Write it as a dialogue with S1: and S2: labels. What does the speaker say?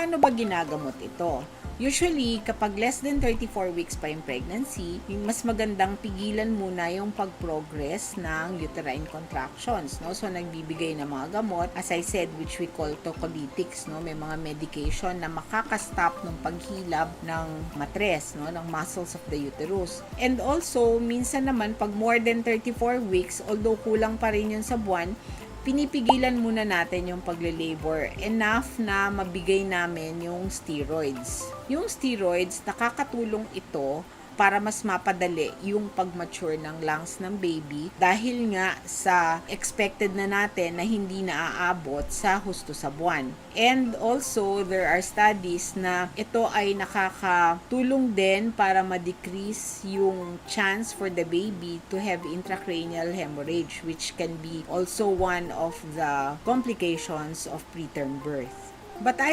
S1: paano ba ginagamot ito? Usually, kapag less than 34 weeks pa yung pregnancy, mas magandang pigilan muna yung pag-progress ng uterine contractions. No? So, nagbibigay ng mga gamot, as I said, which we call tocolytics. No? May mga medication na makakastop ng paghilab ng matres, no? ng muscles of the uterus. And also, minsan naman, pag more than 34 weeks, although kulang pa rin yun sa buwan, pinipigilan muna natin yung pagle-labor enough na mabigay namin yung steroids. Yung steroids, nakakatulong ito para mas mapadali yung pag-mature ng lungs ng baby dahil nga sa expected na natin na hindi naaabot sa husto sa buwan. And also, there are studies na ito ay nakakatulong din para ma-decrease yung chance for the baby to have intracranial hemorrhage which can be also one of the complications of preterm birth. But I